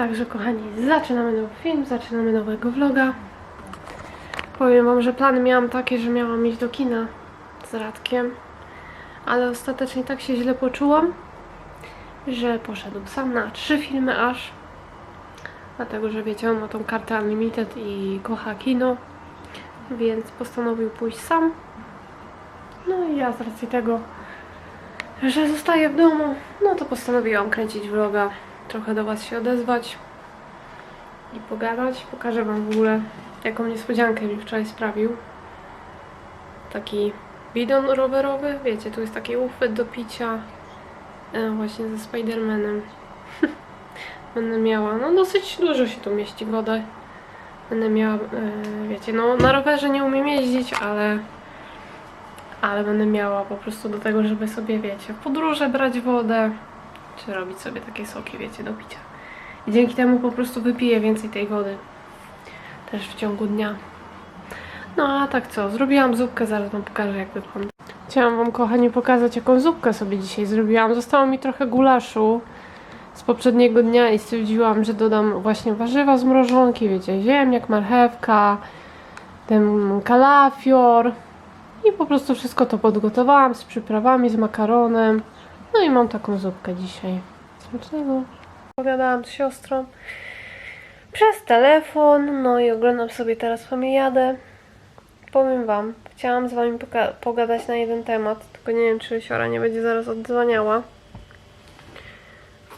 Także kochani, zaczynamy nowy film, zaczynamy nowego vloga. Powiem wam, że plany miałam takie, że miałam iść do kina z Radkiem, ale ostatecznie tak się źle poczułam, że poszedł sam na trzy filmy aż. Dlatego, że wiecie, on ma tą kartę Unlimited i kocha kino, więc postanowił pójść sam. No i ja z racji tego, że zostaję w domu, no to postanowiłam kręcić vloga, trochę do Was się odezwać i pogadać. Pokażę Wam w ogóle, jaką niespodziankę mi wczoraj sprawił. Taki bidon rowerowy, wiecie, tu jest taki uchwyt do picia e, właśnie ze Spidermanem. Będę miała, no dosyć dużo się tu mieści wody. Będę miała, e, wiecie, no na rowerze nie umiem jeździć, ale ale będę miała po prostu do tego, żeby sobie, wiecie, w podróże brać wodę, czy robić sobie takie soki, wiecie, do picia. I dzięki temu po prostu wypiję więcej tej wody. Też w ciągu dnia. No a tak co, zrobiłam zupkę, zaraz wam pokażę jak wygląda. Chciałam wam kochani pokazać jaką zupkę sobie dzisiaj zrobiłam. Zostało mi trochę gulaszu z poprzedniego dnia i stwierdziłam, że dodam właśnie warzywa z mrożonki, wiecie, ziemniak, marchewka, ten kalafior, i po prostu wszystko to podgotowałam z przyprawami, z makaronem. No i mam taką zupkę dzisiaj. Smacznego. Pogadałam z siostrą przez telefon, no i oglądam sobie teraz jadę. Powiem wam, chciałam z wami poga- pogadać na jeden temat, tylko nie wiem, czy siora nie będzie zaraz odzwaniała.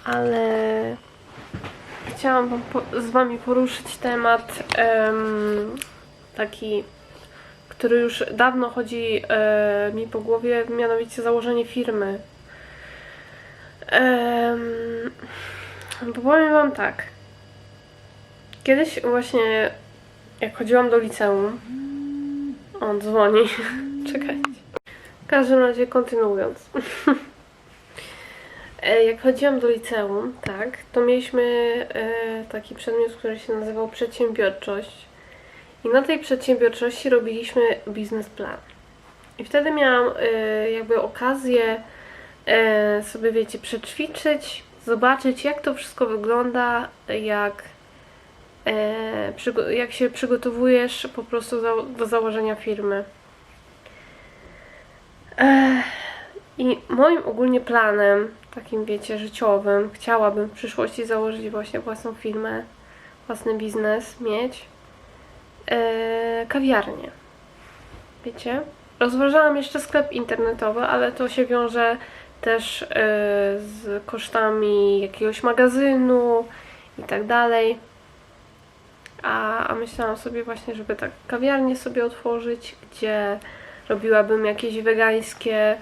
Ale chciałam wam z wami poruszyć temat em, taki który już dawno chodzi e, mi po głowie, mianowicie założenie firmy. Em, bo powiem Wam tak. Kiedyś właśnie, jak chodziłam do liceum, on dzwoni. Czekajcie. W każdym razie kontynuując. E, Jak chodziłam do liceum, tak, to mieliśmy e, taki przedmiot, który się nazywał przedsiębiorczość. I na tej przedsiębiorczości robiliśmy biznesplan. I wtedy miałam y, jakby okazję sobie, wiecie, przećwiczyć, zobaczyć jak to wszystko wygląda, jak, przygo- jak się przygotowujesz po prostu do założenia firmy. Ech, I moim ogólnie planem, takim wiecie, życiowym, chciałabym w przyszłości założyć właśnie własną firmę, własny biznes mieć e, kawiarnię. Wiecie? Rozważałam jeszcze sklep internetowy, ale to się wiąże też e, z kosztami jakiegoś magazynu i tak dalej. A, a myślałam sobie właśnie, żeby tak kawiarnię sobie otworzyć, gdzie robiłabym jakieś wegańskie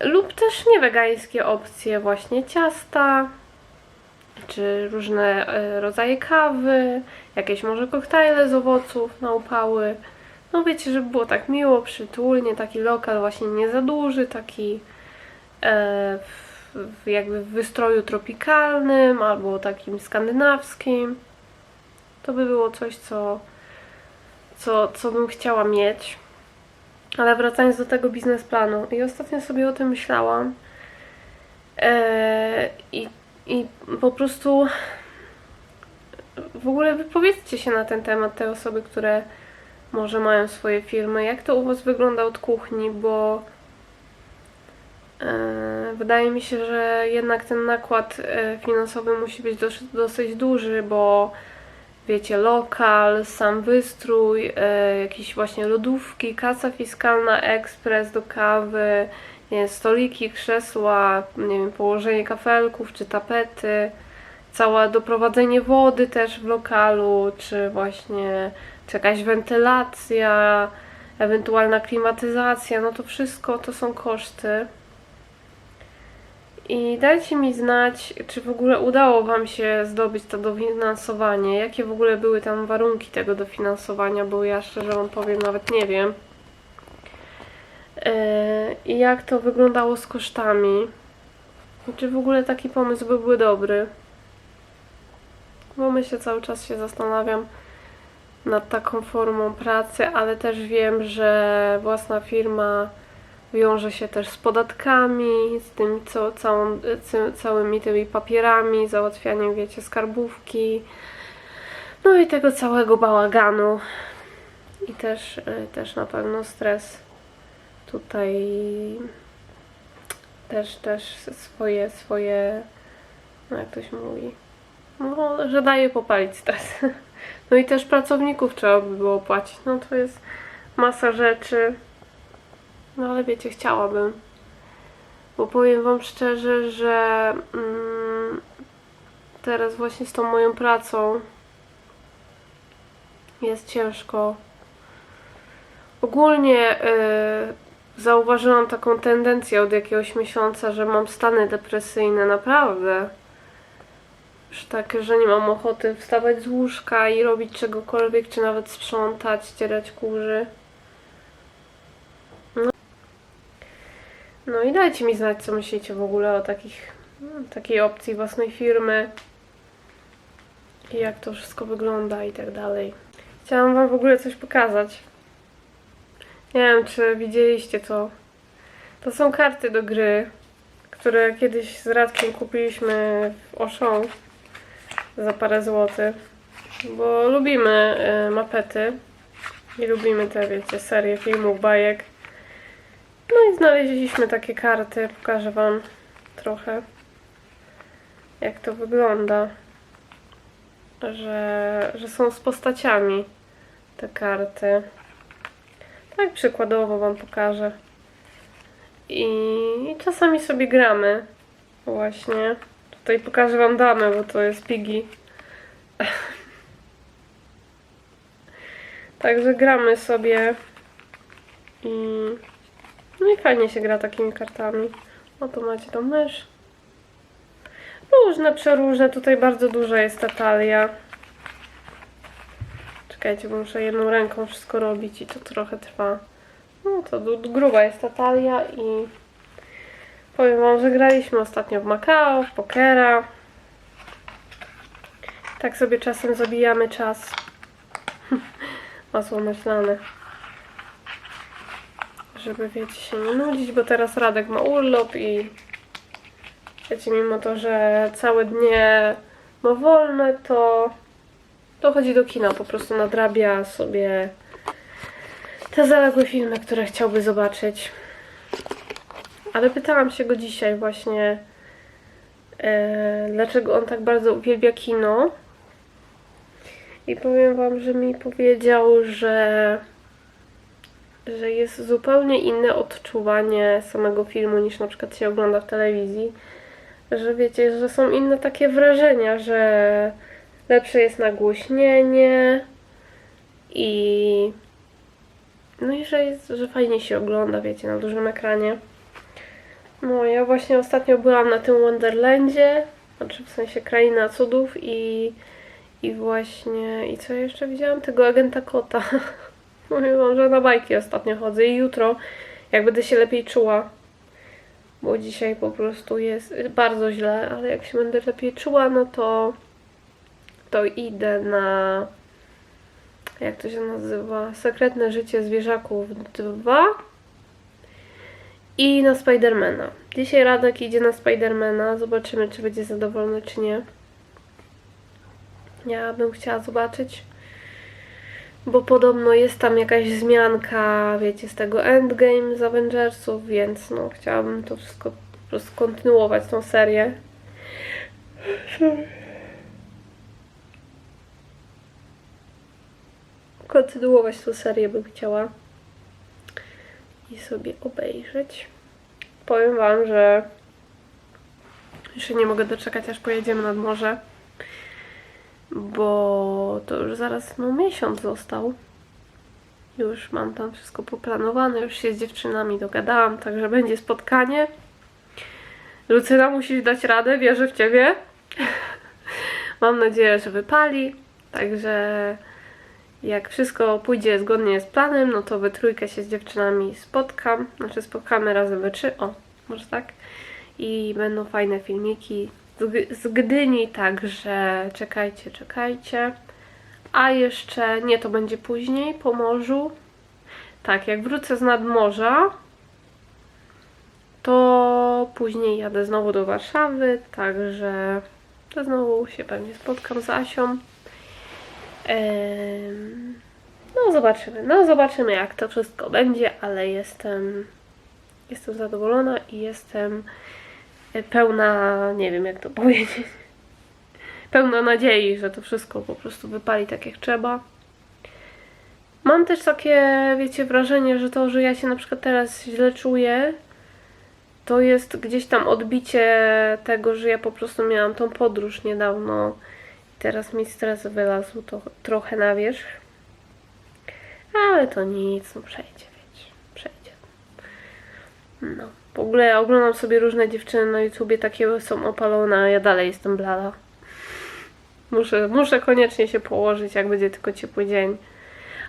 lub też nie wegańskie opcje, właśnie ciasta, czy różne e, rodzaje kawy, jakieś może koktajle z owoców na upały. No wiecie, żeby było tak miło, przytulnie, taki lokal właśnie nie za duży, taki w, w jakby w wystroju tropikalnym albo takim skandynawskim. To by było coś, co, co, co bym chciała mieć. Ale wracając do tego biznesplanu, i ostatnio sobie o tym myślałam. E, i, I po prostu w ogóle wypowiedzcie się na ten temat te osoby, które może mają swoje firmy. Jak to u Was wygląda od kuchni, bo e, wydaje mi się, że jednak ten nakład e, finansowy musi być dos, dosyć duży, bo wiecie, lokal, sam wystrój, e, jakieś właśnie lodówki, kasa fiskalna, ekspres do kawy, nie wiem, stoliki, krzesła, nie wiem, położenie kafelków czy tapety całe doprowadzenie wody też w lokalu, czy właśnie czy jakaś wentylacja, ewentualna klimatyzacja, no to wszystko to są koszty. I dajcie mi znać, czy w ogóle udało Wam się zdobyć to dofinansowanie, jakie w ogóle były tam warunki tego dofinansowania, bo ja szczerze Wam powiem, nawet nie wiem. Yy, I jak to wyglądało z kosztami. Czy w ogóle taki pomysł by był dobry? Bo myślę, cały czas się zastanawiam nad taką formą pracy, ale też wiem, że własna firma wiąże się też z podatkami, z tymi co, całą, całymi tymi papierami, załatwianiem, wiecie, skarbówki, no i tego całego bałaganu. I też, y, też na pewno stres tutaj też, też swoje, swoje, no jak to się mówi, no, że daje popalić stres. No i też pracowników trzeba by było płacić, no to jest masa rzeczy. No ale wiecie, chciałabym. Bo powiem Wam szczerze, że mm, teraz właśnie z tą moją pracą jest ciężko. Ogólnie y, zauważyłam taką tendencję od jakiegoś miesiąca, że mam stany depresyjne, naprawdę. Już tak, że nie mam ochoty wstawać z łóżka i robić czegokolwiek, czy nawet sprzątać, ścierać kurzy. No i dajcie mi znać, co myślicie w ogóle o takich, takiej opcji własnej firmy i jak to wszystko wygląda i tak dalej. Chciałam Wam w ogóle coś pokazać. Nie wiem, czy widzieliście to. To są karty do gry, które kiedyś z Radkiem kupiliśmy w Auchan za parę złotych, bo lubimy y, mapety i lubimy te, wiecie, serie filmów, bajek. No i znaleźliśmy takie karty. Pokażę Wam trochę, jak to wygląda. Że, że są z postaciami te karty. Tak przykładowo Wam pokażę. I, czasami sobie gramy. Właśnie. Tutaj pokażę Wam damę, bo to jest Piggy. Także gramy sobie. I no i fajnie się gra takimi kartami. O, tu macie tą mysz. Różne, przeróżne. Tutaj bardzo duża jest ta talia. Czekajcie, bo muszę jedną ręką wszystko robić i to trochę trwa. No to gruba jest ta talia i powiem wam, że graliśmy ostatnio w Macao, w pokera. Tak sobie czasem zabijamy czas. Masło myślane żeby wiecie się nie nudzić, bo teraz Radek ma urlop i wiecie, mimo to, że całe dnie ma wolne, to to chodzi do kina, po prostu nadrabia sobie te zaległe filmy, które chciałby zobaczyć. Ale pytałam się go dzisiaj właśnie, e, dlaczego on tak bardzo uwielbia kino. I powiem wam, że mi powiedział, że że jest zupełnie inne odczuwanie samego filmu niż na przykład się ogląda w telewizji. Że wiecie, że są inne takie wrażenia, że lepsze jest nagłośnienie i no i że, jest, że fajnie się ogląda, wiecie, na dużym ekranie. No, ja właśnie ostatnio byłam na tym Wonderlandzie, znaczy w sensie Kraina Cudów i, i właśnie, i co jeszcze widziałam? Tego agenta Kota. Wam, że na bajki ostatnio chodzę i jutro, jak będę się lepiej czuła, bo dzisiaj po prostu jest bardzo źle, ale jak się będę lepiej czuła, no to to idę na jak to się nazywa? Sekretne życie zwierzaków 2 i na Spidermana. Dzisiaj Radek idzie na Spidermana. Zobaczymy, czy będzie zadowolony, czy nie. Ja bym chciała zobaczyć bo podobno jest tam jakaś zmianka, wiecie, z tego Endgame z Avengersów, więc no chciałabym to wszystko po prostu kontynuować, tą serię. Kontynuować tą serię bym chciała i sobie obejrzeć. Powiem Wam, że jeszcze nie mogę doczekać, aż pojedziemy nad morze bo to już zaraz no miesiąc został. Już mam tam wszystko poplanowane, już się z dziewczynami dogadałam, także będzie spotkanie. Lucyna musisz dać radę, wierzę w Ciebie. mam nadzieję, że wypali, także jak wszystko pójdzie zgodnie z planem, no to we trójkę się z dziewczynami spotkam, znaczy spotkamy razem we trzy, o, może tak. I będą fajne filmiki, z, Gdyni, także czekajcie, czekajcie. A jeszcze, nie, to będzie później, po morzu. Tak, jak wrócę z nadmorza, to później jadę znowu do Warszawy, także to znowu się pewnie spotkam z Asią. No zobaczymy, no zobaczymy jak to wszystko będzie, ale jestem, jestem zadowolona i jestem pełna, nie wiem jak to powiedzieć, pełna nadziei, że to wszystko po prostu wypali tak jak trzeba. Mam też takie, wiecie, wrażenie, że to, że ja się na przykład teraz źle czuję, to jest gdzieś tam odbicie tego, że ja po prostu miałam tą podróż niedawno i teraz mi stres wylazł to trochę na wierzch. Ale to nic, no przejdzie. No, w ogóle oglądam sobie różne dziewczyny na YouTubie, takie są opalone, a ja dalej jestem blada. Muszę, muszę koniecznie się położyć, jak będzie tylko ciepły dzień.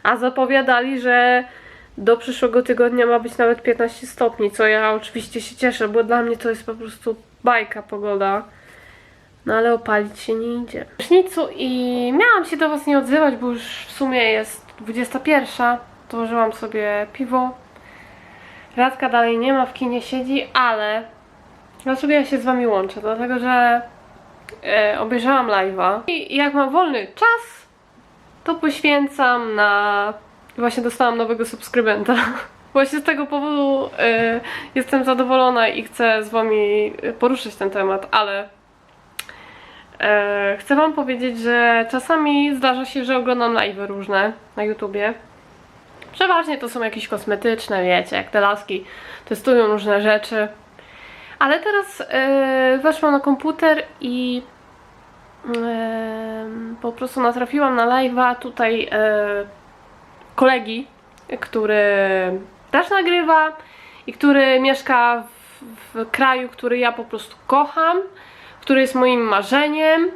A zapowiadali, że do przyszłego tygodnia ma być nawet 15 stopni, co ja oczywiście się cieszę, bo dla mnie to jest po prostu bajka pogoda. No ale opalić się nie idzie. Prysznicu i miałam się do Was nie odzywać, bo już w sumie jest 21. Dołożyłam sobie piwo. Radka dalej nie ma, w kinie siedzi, ale dlaczego ja się z Wami łączę? Dlatego, że e, obejrzałam live'a i jak mam wolny czas, to poświęcam na. Właśnie dostałam nowego subskrybenta. Właśnie z tego powodu y, jestem zadowolona i chcę z Wami poruszyć ten temat, ale e, chcę Wam powiedzieć, że czasami zdarza się, że oglądam live różne na YouTubie. Przeważnie to są jakieś kosmetyczne, wiecie, jak te laski testują różne rzeczy. Ale teraz y, weszłam na komputer i Em, po prostu natrafiłam na live'a tutaj e, kolegi, który też nagrywa i który mieszka w, w kraju, który ja po prostu kocham, który jest moim marzeniem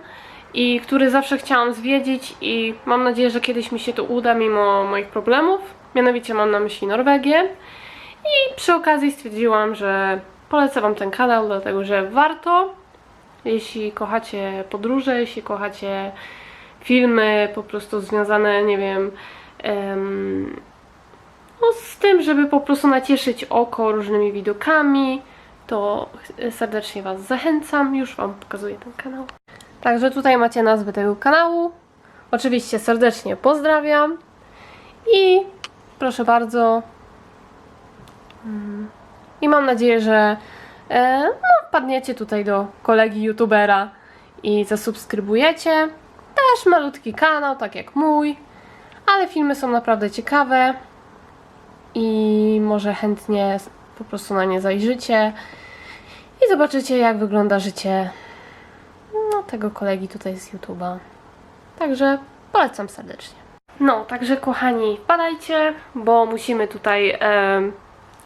i który zawsze chciałam zwiedzić i mam nadzieję, że kiedyś mi się to uda mimo moich problemów. Mianowicie mam na myśli Norwegię i przy okazji stwierdziłam, że polecę Wam ten kanał, dlatego że warto jeśli kochacie podróże, jeśli kochacie filmy po prostu związane, nie wiem, em, no z tym, żeby po prostu nacieszyć oko różnymi widokami, to serdecznie Was zachęcam. Już Wam pokazuję ten kanał. Także tutaj macie nazwę tego kanału. Oczywiście serdecznie pozdrawiam i proszę bardzo. I mam nadzieję, że e, no, tutaj do kolegi youtubera i zasubskrybujecie. Też malutki kanał, tak jak mój, ale filmy są naprawdę ciekawe i może chętnie po prostu na nie zajrzycie i zobaczycie jak wygląda życie no, tego kolegi tutaj z YouTube'a. Także polecam serdecznie. No, także kochani, wpadajcie, bo musimy tutaj em,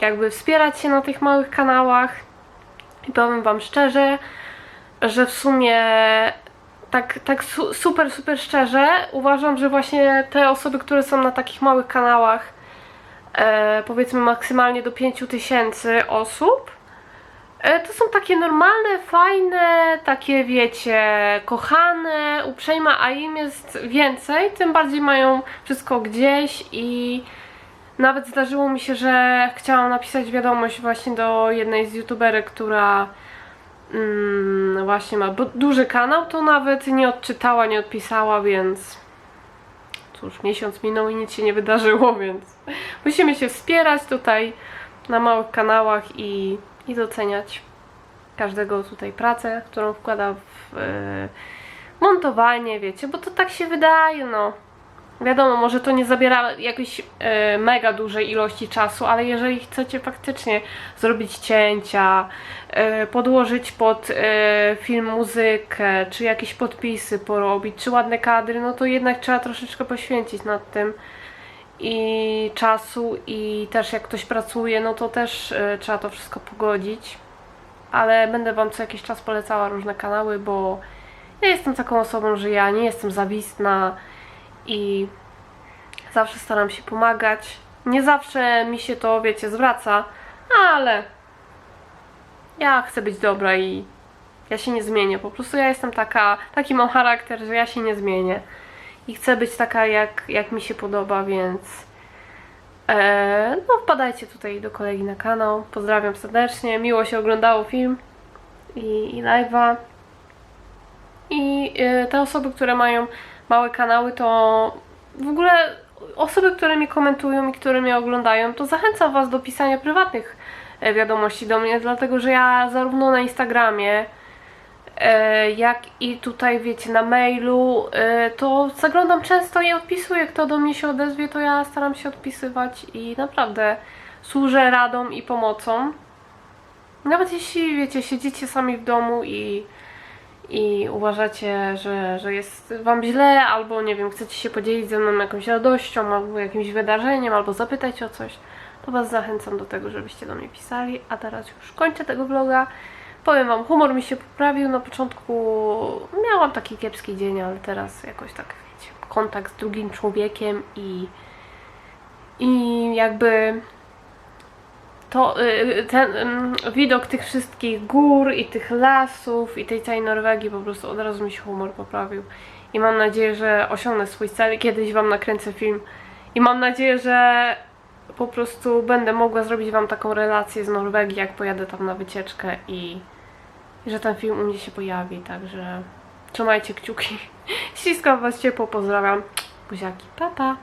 jakby wspierać się na tych małych kanałach. I powiem Wam szczerze, że w sumie tak, tak su super, super szczerze uważam, że właśnie te osoby, które są na takich małych kanałach, e, powiedzmy maksymalnie do 5000 osób, e, to są takie normalne, fajne, takie wiecie, kochane, uprzejme, a im jest więcej, tym bardziej mają wszystko gdzieś i nawet zdarzyło mi się, że chciałam napisać wiadomość właśnie do jednej z youtuberek, która mm, właśnie ma duży kanał, to nawet nie odczytała, nie odpisała, więc cóż, miesiąc minął i nic się nie wydarzyło, więc musimy się wspierać tutaj na małych kanałach i, i doceniać każdego tutaj pracę, którą wkłada w e, montowanie, wiecie, bo to tak się wydaje, no. Wiadomo, może to nie zabiera jakiejś e, mega dużej ilości czasu, ale jeżeli chcecie faktycznie zrobić cięcia, e, podłożyć pod film muzykę, czy jakieś podpisy porobić, czy ładne kadry, no to jednak trzeba troszeczkę poświęcić nad tym i czasu i też jak ktoś pracuje, no to też e, trzeba to wszystko pogodzić. Ale będę Wam co jakiś czas polecała różne kanały, bo ja jestem taką osobą, że ja nie jestem zawistna i zawsze staram się pomagać. Nie zawsze mi się to, wiecie, zwraca, ale ja chcę być dobra i ja się nie zmienię. Po prostu ja jestem taka, taki mam charakter, że ja się nie zmienię. I chcę być taka, jak, jak mi się podoba, więc E, no wpadajcie tutaj do kolegi na kanał. Pozdrawiam serdecznie. Miło się oglądało film i, i live'a. I e, te osoby, które mają małe kanały, to w ogóle osoby, które mi komentują i które mnie oglądają, to zachęcam Was do pisania prywatnych e, wiadomości do mnie, dlatego że ja zarówno na Instagramie, jak i tutaj, wiecie, na mailu, e, to zaglądam często i odpisuję. Kto do mnie się odezwie, to ja staram się odpisywać i naprawdę służę radą i pomocą. Nawet jeśli, wiecie, siedzicie sami w domu i, i uważacie, że, że jest wam źle, albo nie wiem, chcecie się podzielić ze mną jakąś radością, albo jakimś wydarzeniem, albo zapytać o coś, to Was zachęcam do tego, żebyście do mnie pisali. A teraz już kończę tego vloga. Powiem Wam, humor mi się poprawił. Na początku miałam taki kiepski dzień, ale teraz jakoś tak, wiecie, kontakt z drugim człowiekiem i, i jakby to y, ten ym, widok tych wszystkich gór i tych lasów i tej całej Norwegii po prostu od razu mi się humor poprawił. I mam nadzieję, że osiągnę swój cel i kiedyś Wam nakręcę film. I mam nadzieję, że po prostu będę mogła zrobić Wam taką relację z Norwegii, jak pojadę tam na wycieczkę i, że ten film u mnie się pojawi, także trzymajcie kciuki. Ściskam Was ciepło, pozdrawiam. Buziaki, pa pa!